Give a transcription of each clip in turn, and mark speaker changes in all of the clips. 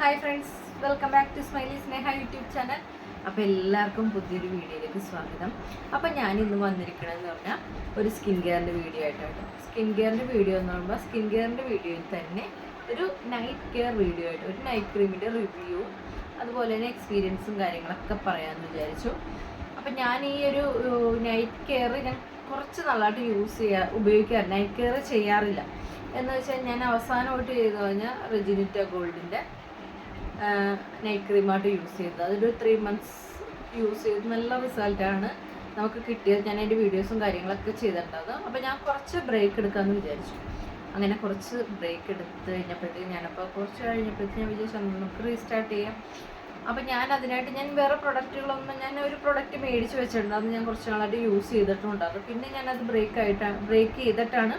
Speaker 1: Hi friends welcome back to smiley Sneha YouTube channel അപ്പോൾ എല്ലാവർക്കും പുതിയൊരു വീഡിയോയിലേക്ക് സ്വാഗതം. അപ്പോൾ ഞാൻ ഇന്ന് വന്നിരിക്കണമെന്ന് പറഞ്ഞാൽ ഒരു സ്കിൻ കെയറിന്റെ വീഡിയോ ആയിട്ടാണ്. സ്കിൻ കെയറിന്റെ വീഡിയോ എന്ന് പറയുമ്പോൾ സ്കിൻ കെയറിന്റെ വീഡിയോയിൽ തന്നെ ഒരു നൈറ്റ് കെയർ വീഡിയോ ആയിട്ട് ഒരു നൈറ്റ് ക്രീമിന്റെ റിവ്യൂ അതുപോലെ തന്നെ എക്സ്പീരിയൻസും കാര്യങ്ങളൊക്കെ പറയാമെന്ന് വിചാരിച്ചു. അപ്പോൾ ഞാൻ ഈ ഒരു നൈറ്റ് കെയർ ഞാൻ കുറച്ച് നാളായിട്ട് യൂസ് ചെയ്യാ ഉപയോഗിക്കാറ്. നൈറ്റ് കെയർ ചെയ്യാറില്ല. എന്ന് വെച്ചാൽ ഞാൻ അവസാനമായിട്ട് ചെയ്തു കഴിഞ്ഞാൽ റെജിനിറ്റ ഗോൾഡിന്റെ നൈറ്റ് ക്രീമായിട്ട് യൂസ് ചെയ്തത്. അതൊരു ത്രീ മന്ത്സ് യൂസ് ചെയ്ത് നല്ല റിസൾട്ടാണ് നമുക്ക് കിട്ടിയത്. ഞാൻ അതിന്റെ വീഡിയോസും കാര്യങ്ങളൊക്കെ ചെയ്തിട്ടുണ്ടത് അപ്പോൾ ഞാൻ കുറച്ച് ബ്രേക്ക് എടുക്കാമെന്ന് വിചാരിച്ചു. അങ്ങനെ കുറച്ച് ബ്രേക്ക് എടുത്ത് കഴിഞ്ഞപ്പോഴത്തേക്ക് ഞാനപ്പോൾ കുറച്ച് കഴിഞ്ഞപ്പോഴത്തേക്ക് ഞാൻ വിചാരിച്ചു "എന്നാ നമുക്ക് റീസ്റ്റാർട്ട് ചെയ്യാം. അപ്പം ഞാൻ അതിനായിട്ട് ഞാൻ വേറെ പ്രൊഡക്റ്റുകളൊന്നും ഞാൻ ഒരു പ്രൊഡക്റ്റ് മേടിച്ച് വെച്ചിട്ടുണ്ട്. അത് ഞാൻ കുറച്ച് നാളായിട്ട് യൂസ് ചെയ്തിട്ടുണ്ട്. അത് പിന്നെ ഞാനത് ബ്രേക്ക് ആയിട്ടാണ് ബ്രേക്ക് ചെയ്തിട്ടാണ്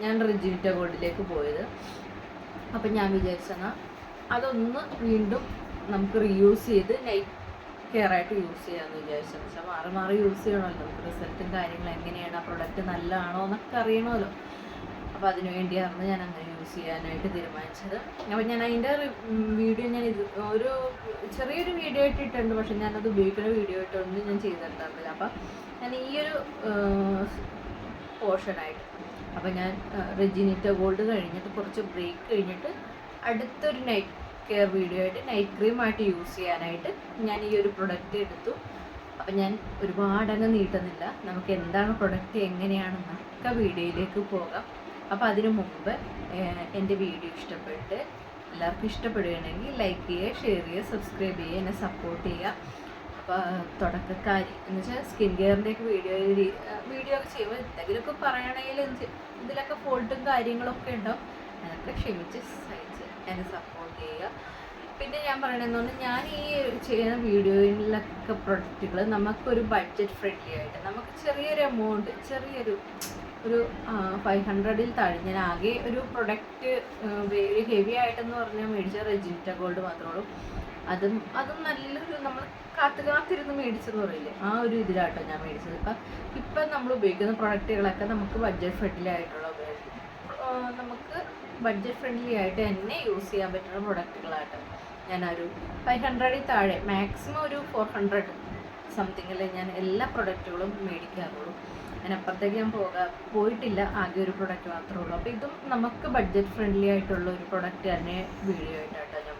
Speaker 1: ഞാൻ റിജിനിറ്റ ഗോൾഡിലേക്ക് പോയത്. അപ്പം ഞാൻ വിചാരിച്ചെന്നാൽ അതൊന്ന് വീണ്ടും നമുക്ക് റീയൂസ് ചെയ്ത് നൈറ്റ് കെയർ ആയിട്ട് യൂസ് ചെയ്യാമെന്ന് വിചാരിച്ചു. വെച്ചാൽ മാറി മാറി യൂസ് ചെയ്യണമല്ലോ. നമുക്ക് റിസൾട്ടും കാര്യങ്ങളും എങ്ങനെയാണ്? ആ പ്രൊഡക്റ്റ് നല്ലതാണോ എന്നൊക്കെ അറിയണമല്ലോ. അപ്പോൾ അതിനു വേണ്ടിയായിരുന്നു ഞാൻ അങ്ങനെ യൂസ് ചെയ്യാനായിട്ട് തീരുമാനിച്ചത്. അപ്പോൾ ഞാൻ അതിന്റെ വീഡിയോ ഞാൻ ഇത് ഒരു ചെറിയൊരു വീഡിയോ ആയിട്ട് ഇട്ടിട്ടുണ്ട്. പക്ഷേ ഞാനത് ഉപയോഗിക്കുന്ന വീഡിയോ ആയിട്ടൊന്നും ഞാൻ ചെയ്തിട്ടുണ്ടായിരുന്നില്ല അപ്പം ഞാൻ ഈ ഒരു പോർഷനായിട്ട് അപ്പോൾ ഞാൻ റെജിനിറ്റ ഗോൾഡ് കഴിഞ്ഞിട്ട് കുറച്ച് ബ്രേക്ക് കഴിഞ്ഞിട്ട് അടുത്തൊരു നൈറ്റ് കെയർ വീഡിയോ ആയിട്ട് നൈറ്റ് ക്രീം ആയിട്ട് യൂസ് ചെയ്യാനായിട്ട് ഞാൻ ഈ ഒരു പ്രൊഡക്റ്റ് എടുത്തു. അപ്പം ഞാൻ ഒരുപാടങ്ങ് നീട്ടുന്നില്ല. നമുക്ക് എന്താണ് പ്രൊഡക്റ്റ് എങ്ങനെയാണെന്ന് ഒക്കെ വീഡിയോയിലേക്ക് പോകാം. അപ്പോൾ അതിനു മുമ്പ് എന്റെ വീഡിയോ ഇഷ്ടപ്പെട്ട് എല്ലാവർക്കും ഇഷ്ടപ്പെടുകയാണെങ്കിൽ ലൈക്ക് ചെയ്യുക ഷെയർ ചെയ്യുക സബ്സ്ക്രൈബ് ചെയ്യുക എന്നെ സപ്പോർട്ട് ചെയ്യുക. അപ്പോൾ തുടക്കക്കാരി എന്ന് വെച്ചാൽ സ്കിൻ കെയറിന്റെയൊക്കെ വീഡിയോ വീഡിയോ ഒക്കെ ചെയ്യുമ്പോൾ എന്തെങ്കിലുമൊക്കെ പറയണമെങ്കിൽ ഇതിലൊക്കെ ഫോൾട്ടും കാര്യങ്ങളൊക്കെ ഉണ്ടാവും. അതൊക്കെ ക്ഷമിച്ച് എന്നെ സപ്പോർട്ട് ചെയ്യുക. പിന്നെ ഞാൻ പറയണമെന്ന് ഞാൻ ഈ ചെയ്യുന്ന വീഡിയോയിലൊക്കെ പ്രൊഡക്റ്റുകൾ നമുക്കൊരു ബഡ്ജറ്റ് ഫ്രണ്ട്ലി ആയിട്ട് നമുക്ക് ചെറിയൊരു എമൗണ്ട് ചെറിയൊരു ഒരു ഫൈവ് ഹൺഡ്രഡിൽ താഴെ ഞാൻ ആകെ ഒരു പ്രൊഡക്റ്റ് ഒരു ഹെവി ആയിട്ടെന്ന് പറഞ്ഞാൽ മേടിച്ച റെജിറ്റ ഗോൾഡ് മാത്രമേ ഉള്ളൂ. അതും അതും നല്ലൊരു നമ്മൾ കാത്തു കാത്തിരുന്ന് മേടിച്ചെന്ന് പറയില്ലേ? ആ ഒരു ഇതിലാട്ടോ ഞാൻ മേടിച്ചത്. ഇപ്പം ഇപ്പം നമ്മൾ ഉപയോഗിക്കുന്ന പ്രൊഡക്റ്റുകളൊക്കെ നമുക്ക് ബഡ്ജറ്റ് ഫ്രണ്ട്ലി ആയിട്ടുള്ള ഉപയോഗിക്കും നമുക്ക് ബഡ്ജറ്റ് ഫ്രണ്ട്ലി ആയിട്ട് തന്നെ യൂസ് ചെയ്യാൻ പറ്റുന്ന പ്രൊഡക്റ്റുകളായിട്ട് ഞാൻ ഒരു ഫൈവ് ഹൺഡ്രഡിൽ താഴെ മാക്സിമം ഒരു ഫോർ ഹൺഡ്രഡ് സംതിങ്ങിൽ ഞാൻ എല്ലാ പ്രൊഡക്റ്റുകളും മേടിക്കാറുള്ളൂ. അതിനപ്പുറത്തേക്ക് ഞാൻ പോകാ പോയിട്ടില്ല ആകെ ഒരു പ്രൊഡക്റ്റ് മാത്രമേ ഉള്ളൂ. അപ്പോൾ ഇതും നമുക്ക് ബഡ്ജറ്റ് ഫ്രണ്ട്ലി ആയിട്ടുള്ള ഒരു പ്രൊഡക്റ്റ് തന്നെ വീഡിയോ ആയിട്ടാട്ടോ ഞാൻ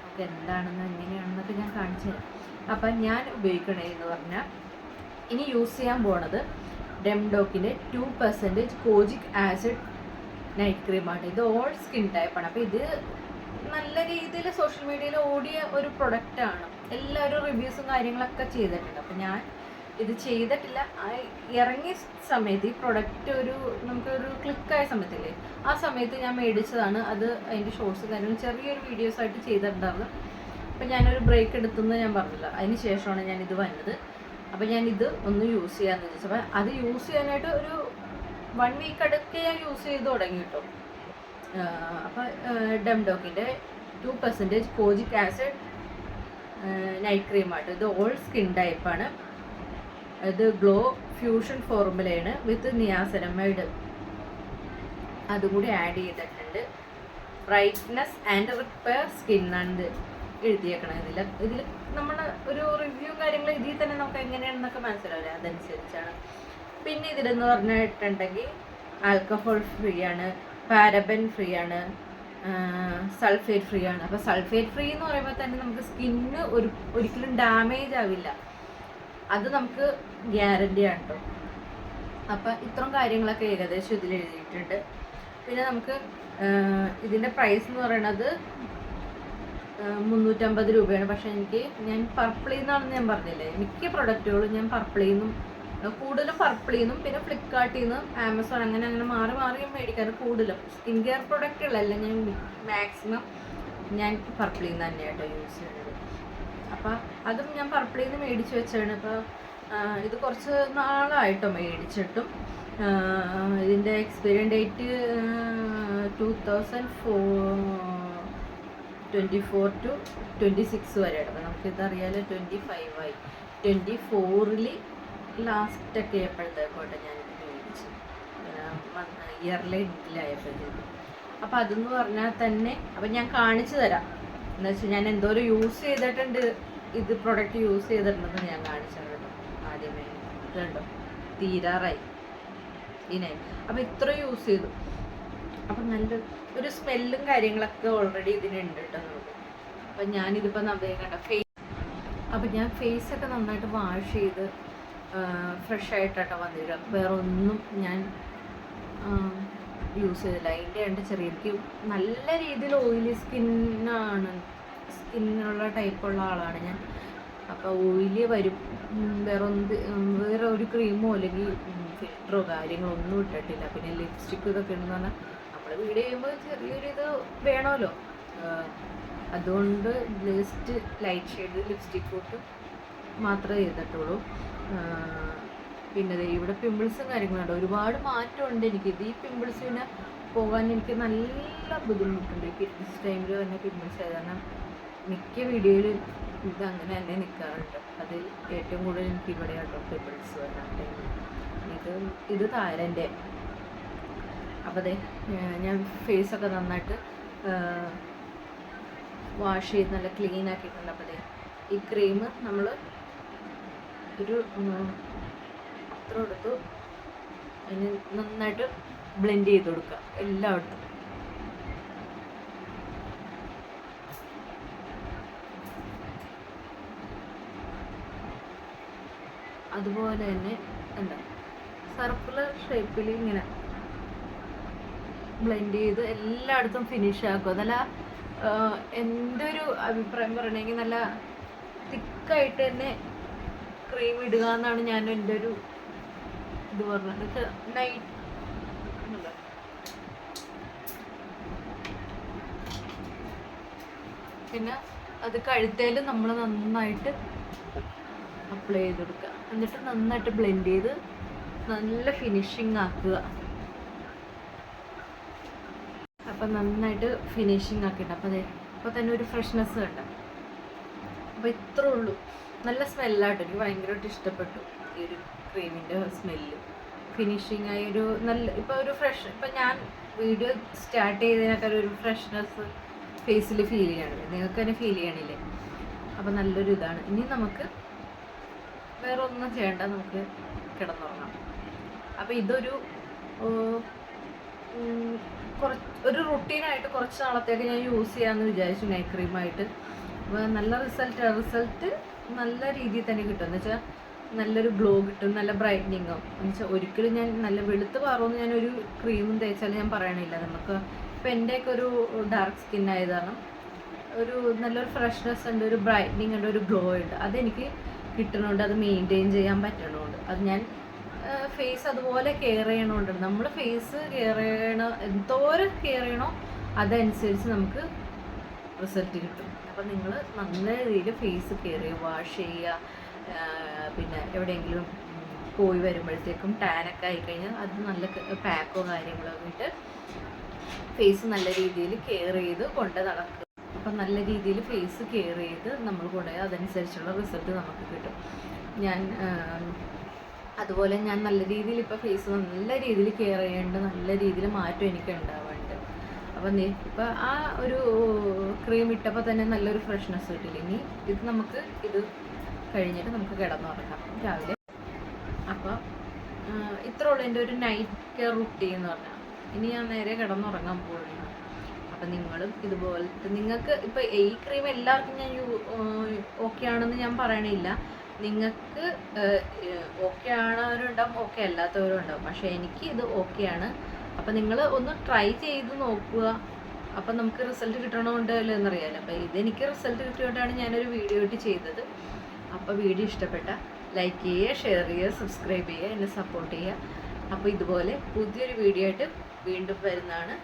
Speaker 1: നമുക്ക് എന്താണെന്ന് എങ്ങനെയാണെന്നൊക്കെ ഞാൻ കാണിച്ചു തരാം. അപ്പം ഞാൻ ഉപയോഗിക്കണേന്ന് പറഞ്ഞാൽ ഇനി യൂസ് ചെയ്യാൻ പോണത് ഡെംഡോക്കിന്റെ two percentage kojic acid night ക്രീമാണ് ഇത് ഓൾ സ്കിൻ ടൈപ്പാണ് അപ്പോൾ ഇത് നല്ല രീതിയിൽ സോഷ്യൽ മീഡിയയിൽ ഓടിയ ഒരു പ്രൊഡക്റ്റാണ് എല്ലാവരും റിവ്യൂസും കാര്യങ്ങളൊക്കെ ചെയ്തിട്ടുണ്ട്. അപ്പോൾ ഞാൻ ഇത് ചെയ്തിട്ടില്ല. ഇറങ്ങിയ സമയത്ത് ഈ പ്രൊഡക്റ്റ് ഒരു നമുക്കൊരു ക്ലിക്കായ സമയത്തില്ലേ ആ സമയത്ത് ഞാൻ മേടിച്ചതാണ്. അത് അതിന്റെ ഷോർട്സ് കാര്യങ്ങളും ചെറിയൊരു വീഡിയോസ് ആയിട്ട് ചെയ്തിട്ടുണ്ടായിരുന്നു. അപ്പം ഞാനൊരു ബ്രേക്ക് എടുത്തെന്ന് ഞാൻ പറഞ്ഞില്ല. അതിന് ശേഷമാണ് ഞാൻ ഇത് വന്നത്. അപ്പം ഞാൻ ഇത് ഒന്ന് യൂസ് ചെയ്യാമെന്ന് വെച്ചപ്പോൾ അപ്പം അത് യൂസ് ചെയ്യാനായിട്ട് ഒരു വൺ വീക്ക് അടുക്കെ ഞാൻ യൂസ് ചെയ്ത് തുടങ്ങി അപ്പോൾ ഡെംഡോക്കിന്റെ two percentage kojic acid night ക്രീമാണ് ഇത് ഓൾ സ്കിൻ ടൈപ്പാണ് ഇത് ഗ്ലോ ഫ്യൂഷൻ ഫോർമുലയാണ് വിത്ത് നിയാസനമൈഡ് അതും കൂടി ആഡ് ചെയ്തിട്ടുണ്ട്. ബ്രൈറ്റ്നെസ് ആൻഡ് റിപ്പയർ സ്കിൻ ആണ് എഴുതിയേക്കണം ഇതിൽ. ഇതിൽ നമ്മൾ ഒരു റിവ്യൂ കാര്യങ്ങൾ ഇതിൽ തന്നെ നമുക്ക് എങ്ങനെയാണെന്നൊക്കെ മനസ്സിലാവില്ല? അതനുസരിച്ചാണ്. പിന്നെ ഇതിലെന്ന് പറഞ്ഞിട്ടുണ്ടെങ്കിൽ ആൽക്കഹോൾ ഫ്രീ ആണ് പാരബൻ ഫ്രീ ആണ് സൾഫേറ്റ് ഫ്രീ ആണ്. അപ്പോൾ സൾഫേറ്റ് ഫ്രീ എന്ന് പറയുമ്പോൾ തന്നെ നമുക്ക് സ്കിന്ന് ഒരു ഒരിക്കലും ഡാമേജ് ആവില്ല. അത് നമുക്ക് ഗ്യാരണ്ടി ആണ് കേട്ടോ അപ്പം ഇത്രയും കാര്യങ്ങളൊക്കെ ഏകദേശം ഇതിൽ എഴുതിയിട്ടുണ്ട്. പിന്നെ നമുക്ക് ഇതിന്റെ പ്രൈസ് എന്ന് പറയുന്നത് മുന്നൂറ്റമ്പത് രൂപയാണ്. പക്ഷെ എനിക്ക് ഞാൻ പർപ്പിളിൽ നിന്നാണെന്ന് ഞാൻ പറഞ്ഞില്ലേ? മിക്ക പ്രൊഡക്റ്റുകളും ഞാൻ ഏഹ് കൂടുതലും പർപ്പിളിൽ നിന്നും പിന്നെ ഫ്ലിപ്കാർട്ടിൽ നിന്നും ആമസോൺ അങ്ങനെ അങ്ങനെ മാറി മാറി മേടിക്കാറ് കൂടുതലും. സ്കിൻ കെയർ പ്രൊഡക്റ്റുകളെല്ലാം ഞാൻ മാക്സിമം ഞാൻ പർപ്പിളിൽ നിന്ന് തന്നെയാട്ടോ യൂസ് ചെയ്യുന്നത്. അപ്പം അതും ഞാൻ പർപ്പിളിൽ നിന്ന് മേടിച്ച് വെച്ചാണ്. ഇപ്പോൾ ഇത് കുറച്ച് നാളായിട്ടോ മേടിച്ചിട്ടും. ഇതിന്റെ expiry date two thousand four twenty four two twenty six വരെയാണ് അപ്പോൾ നമുക്കിതറിയാലോ ട്വന്റി ഫൈവ് ആയി. ട്വന്റി ഫോറിൽ ലാസ്റ്റൊക്കെ എപ്പോഴത്തേക്കോട്ടെ ഞാനിത് മേടിച്ചു. ഇയർലി എൻഡിലായപ്പോഴത്തേക്കും അപ്പോൾ അതെന്ന് പറഞ്ഞാൽ തന്നെ അപ്പം ഞാൻ കാണിച്ചു തരാം. എന്ന് വെച്ചാൽ ഞാൻ എന്തോരം യൂസ് ചെയ്തിട്ടുണ്ട് ഇത് പ്രൊഡക്റ്റ് യൂസ് ചെയ്തിട്ടുണ്ടെന്ന് ഞാൻ കാണിച്ചു തരട്ടോ ആദ്യമേ. ഇതുണ്ടോ തീരാറായി. ഈ അപ്പോൾ അപ്പം ഇത്ര യൂസ് ചെയ്തു. അപ്പം നല്ല ഒരു സ്മെല്ലും കാര്യങ്ങളൊക്കെ ഓൾറെഡി ഇതിനുണ്ട് കേട്ടോ നമുക്ക്. അപ്പം ഞാനിതിപ്പോൾ നമ്പേ കണ്ട? ഫേസ് അപ്പം ഞാൻ ഫേസൊക്കെ നന്നായിട്ട് വാഷ് ചെയ്ത് ഫ്രഷ് ആയിട്ടാട്ടോ വന്നിരിക്കുക വേറെ ഒന്നും ഞാൻ യൂസ് ചെയ്തില്ല. അതിന്റെ ഉണ്ട് ചെറിയ എനിക്ക് നല്ല രീതിയിൽ ഓയിലി സ്കിന്നാണ് സ്കിന്നുള്ള ടൈപ്പുള്ള ആളാണ് ഞാൻ. അപ്പോൾ ഓയിലി വരും. വേറെ ഒന്ന് വേറെ ഒരു ക്രീമോ അല്ലെങ്കിൽ ഫിൽറ്ററോ കാര്യങ്ങളോ ഒന്നും ഇട്ടിട്ടില്ല. പിന്നെ ലിപ്സ്റ്റിക്ക് ഇതൊക്കെ ഉണ്ടെന്ന് പറഞ്ഞാൽ നമ്മൾ വീട് ചെയ്യുമ്പോൾ ചെറിയൊരു ഇത് വേണമല്ലോ. അതുകൊണ്ട് ജസ്റ്റ് ലൈറ്റ് ഷെയ്ഡ് ലിപ്സ്റ്റിക്ക് ഇട്ട് മാത്രമേ ചെയ്തിട്ടുള്ളൂ. പിന്നെ ഇവിടെ പിമ്പിൾസും കാര്യങ്ങളുണ്ട് ഒരുപാട് മാറ്റമുണ്ട് എനിക്ക്. ഇത് ഈ പിമ്പിൾസ് പിന്നെ പോകാൻ എനിക്ക് നല്ല ബുദ്ധിമുട്ടുണ്ട്. പീരിയഡ്സ് ടൈമിൽ തന്നെ പിമ്പിൾസ് കാരണം മിക്ക വീഡിയോയിലും ഇത് അങ്ങനെ തന്നെ നിൽക്കാറുണ്ട് അത് ഏറ്റവും കൂടുതൽ എനിക്ക് ഇവിടെ കേട്ടോ പിമ്പിൾസ് ടൈമിൽ ഇത് ഇത് താരന്റെ. അപ്പോൾ അതെ ഞാൻ ഫേസൊക്കെ നന്നായിട്ട് വാഷ് ചെയ്ത് നല്ല ക്ലീൻ ആക്കിയിട്ടുണ്ട്. അപ്പോൾ അതെ ഈ ക്രീം നമ്മൾ ഒരു പത്രം എടുത്തു അതിന് നന്നായിട്ട് ബ്ലെൻഡ് ചെയ്ത് കൊടുക്കുക എല്ലായിടത്തും. അതുപോലെ തന്നെ എന്താ സർക്കുലർ ഷേപ്പിൽ ഇങ്ങനെ ബ്ലെൻഡ് ചെയ്ത് എല്ലായിടത്തും ഫിനിഷ് ആക്കുക. എന്തൊരു എന്റെ ഒരു അഭിപ്രായം പറയണമെങ്കിൽ നല്ല തിക്കായിട്ട് തന്നെ ക്രീം ഇടുക എന്നാണ് ഞാൻ എന്റെ ഒരു ഇത് പറഞ്ഞത് നൈറ്റ് പിന്നെ അത് കഴുത്തേൽ നമ്മൾ നന്നായിട്ട് അപ്ലൈ ചെയ്ത് കൊടുക്കുക എന്നിട്ട് നന്നായിട്ട് ബ്ലെൻഡ് ചെയ്ത് നല്ല ഫിനിഷിംഗ് ആക്കുക. അപ്പം നന്നായിട്ട് ഫിനിഷിംഗ് ആക്കിയിട്ട്. അപ്പോൾ അതെ അപ്പോൾ തന്നെ ഒരു ഫ്രഷ്നെസ് കണ്ട? അപ്പോൾ ഇത്രേ ഉള്ളൂ. നല്ല സ്മെല്ലാട്ടോ. എനിക്ക് ഭയങ്കരമായിട്ട് ഇഷ്ടപ്പെട്ടു ഈ ഒരു ക്രീമിന്റെ സ്മെല്ല്. ഫിനിഷിങ് ആയി ഒരു നല്ല ഇപ്പോൾ ഒരു ഫ്രഷ് ഇപ്പം ഞാൻ വീഡിയോ സ്റ്റാർട്ട് ചെയ്തതിനൊക്കെ ഒരു ഫ്രഷ്നെസ് ഫേസിൽ ഫീൽ ചെയ്യണം. നിങ്ങൾക്ക് തന്നെ ഫീൽ ചെയ്യണില്ലേ? അപ്പം നല്ലൊരു ഇതാണ്. ഇനി നമുക്ക് വേറെ ഒന്നും ചെയ്യണ്ട. നമുക്ക് കിടന്നുറങ്ങാം. അപ്പോൾ ഇതൊരു കുറച്ച് ഒരു റുട്ടീനായിട്ട് കുറച്ച് നാളത്തേക്ക് ഞാൻ യൂസ് ചെയ്യാമെന്ന് വിചാരിച്ചു നെയ് ക്രീമായിട്ട് അപ്പോൾ നല്ല റിസൾട്ട് റിസൾട്ട് നല്ല രീതിയിൽ തന്നെ കിട്ടും. എന്ന് വെച്ചാൽ നല്ലൊരു ഗ്ലോ കിട്ടും നല്ല ബ്രൈറ്റനിങ്ങും. എന്ന് വെച്ചാൽ ഒരിക്കലും ഞാൻ നല്ല വെളുത്ത് പാറുമെന്ന് ഞാൻ ഒരു ക്രീമും തേച്ചാലും ഞാൻ പറയണില്ല. നമുക്ക് ഇപ്പം എന്റെയൊക്കെ ഒരു ഡാർക്ക് സ്കിൻ ആയതാണ്. ഒരു നല്ലൊരു ഫ്രഷ്നെസ് ഉണ്ട് ഒരു ബ്രൈറ്റനിങ് ഉണ്ട് ഒരു ഗ്ലോ ഉണ്ട്. അതെനിക്ക് കിട്ടണോണ്ട് അത് മെയിന്റെയിൻ ചെയ്യാൻ പറ്റണോണ്ട്. അത് ഞാൻ ഫേസ് അതുപോലെ കെയർ ചെയ്യണോണ്ട്. നമ്മൾ ഫേസ് കെയർ ചെയ്യണ എന്തോരം കെയർ ചെയ്യണോ അതനുസരിച്ച് നമുക്ക് റിസൾട്ട് കിട്ടും. അപ്പം നിങ്ങൾ നല്ല രീതിയിൽ ഫേസ് കെയർ വാഷ് ചെയ്യുക പിന്നെ എവിടെയെങ്കിലും പോയി വരുമ്പോഴത്തേക്കും ടാനൊക്കെ ആയിക്കഴിഞ്ഞാൽ അത് നല്ല പാക്കോ കാര്യങ്ങളോ ഇട്ട് ഫേസ് നല്ല രീതിയിൽ കെയർ ചെയ്ത് കൊണ്ട് നടക്കുക. അപ്പം നല്ല രീതിയിൽ ഫേസ് കെയർ ചെയ്ത് നമ്മൾ കൊണ്ടുപോയി അതനുസരിച്ചുള്ള റിസൾട്ട് നമുക്ക് കിട്ടും. ഞാൻ അതുപോലെ ഞാൻ നല്ല രീതിയിൽ ഇപ്പോൾ ഫേസ് നല്ല രീതിയിൽ കെയർ ചെയ്യേണ്ട നല്ല രീതിയിൽ മാറ്റം എനിക്ക് ഉണ്ടാവാറുണ്ട് അപ്പം നീ ഇപ്പം ആ ഒരു ക്രീം ഇട്ടപ്പോൾ തന്നെ നല്ലൊരു ഫ്രഷ്നെസ് കിട്ടില്ല ഇനി ഇത് നമുക്ക് ഇത് കഴിഞ്ഞിട്ട് നമുക്ക് കിടന്നുറക്കാം രാവിലെ. അപ്പോൾ ഇത്ര ഉള്ളൂ എന്റെ ഒരു നൈറ്റ് കെയർ റുട്ടീൻ എന്ന് പറഞ്ഞാൽ ഇനി ഞാൻ നേരെ കിടന്നുറങ്ങാൻ പോവുകയാണ്. അപ്പം നിങ്ങളും ഇതുപോലത്തെ നിങ്ങൾക്ക് ഇപ്പം ഈ ക്രീം എല്ലാവർക്കും ഞാൻ ഓക്കെ ആണെന്ന് ഞാൻ പറയണില്ല. നിങ്ങൾക്ക് ഓക്കെ ആണവരുണ്ടാവും ഓക്കെ അല്ലാത്തവരും ഉണ്ടാവും പക്ഷേ എനിക്ക് ഇത് ഓക്കെയാണ് അപ്പം നിങ്ങൾ ഒന്ന് ട്രൈ ചെയ്ത് നോക്കുക. അപ്പം നമുക്ക് റിസൾട്ട് കിട്ടണമുണ്ടല്ലോ എന്നറിയാലോ. അപ്പം ഇതെനിക്ക് റിസൾട്ട് കിട്ടിയോണ്ടാണ് ഞാനൊരു വീഡിയോ ഇട്ട് ചെയ്തത്. അപ്പോൾ വീഡിയോ ഇഷ്ടപ്പെട്ട ലൈക്ക് ചെയ്യുക ഷെയർ ചെയ്യുക സബ്സ്ക്രൈബ് ചെയ്യുക എന്നെ സപ്പോർട്ട് ചെയ്യുക. അപ്പോൾ ഇതുപോലെ പുതിയൊരു വീഡിയോ ആയിട്ട് വീണ്ടും വരുന്നതാണ്.